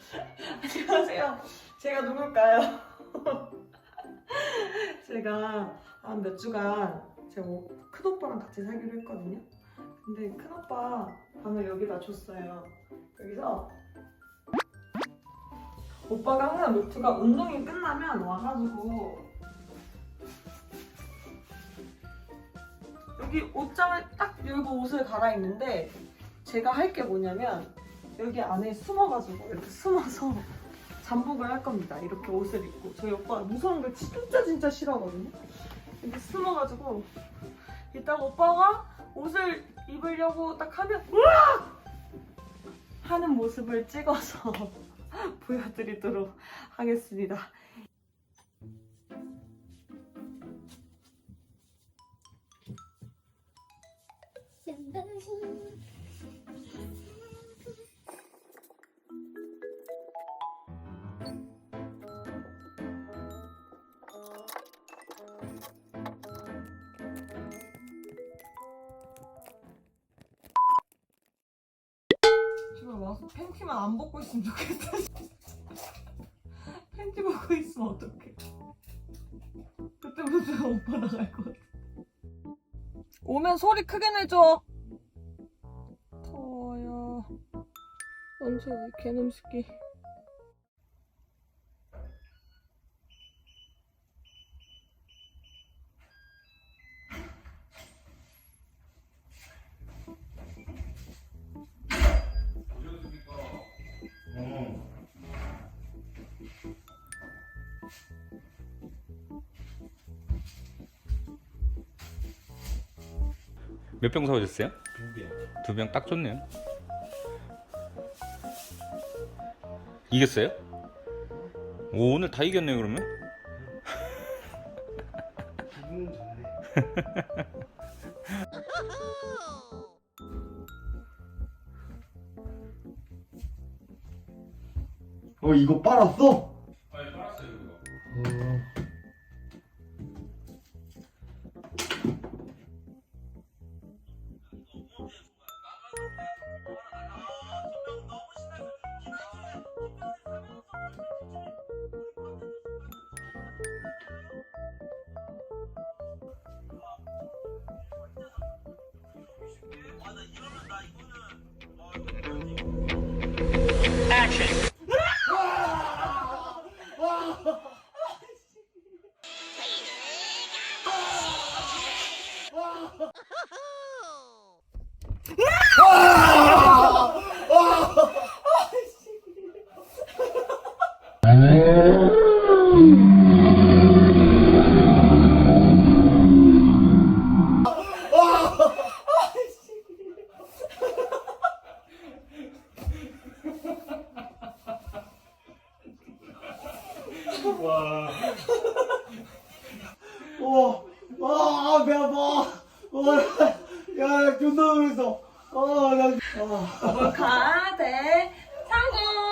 안녕하세요. 제가 누굴까요? 제가 한 몇 주간 제가 뭐 큰오빠랑 같이 살기로 했거든요. 근데 큰오빠 방을 여기다 줬어요. 여기서 오빠가 항상 루트가 운동이 끝나면 와가지고 여기 옷장을 딱 열고 옷을 갈아입는데 제가 할 게 뭐냐면 여기 안에 숨어가지고 이렇게 숨어서 잠복을 할 겁니다. 이렇게 옷을 입고 저희 오빠가 무서운 걸 진짜 진짜 싫어하거든요. 이렇게 숨어가지고 이따 오빠가 옷을 입으려고 딱 하면 으악! 하는 모습을 찍어서 보여드리도록 하겠습니다. 팬티만 안 벗고 있으면 좋겠다. 팬티 벗고 있으면 어떡해. 그때부터 제가 오빠 나갈 것 같아. 오면 소리 크게 내줘. 더워요. 언제 개놈 새끼. 몇 병 사오셨어요? 두 병 딱 좋네요. 이겼어요? 오, 오늘 다 이겼네요, 그러면? 어 이거 빨았어? Action! 와. 와. 와, 배 아파. 와. 야, 존나 놀랐어. 아, 나. 아. 가대 상공. 아.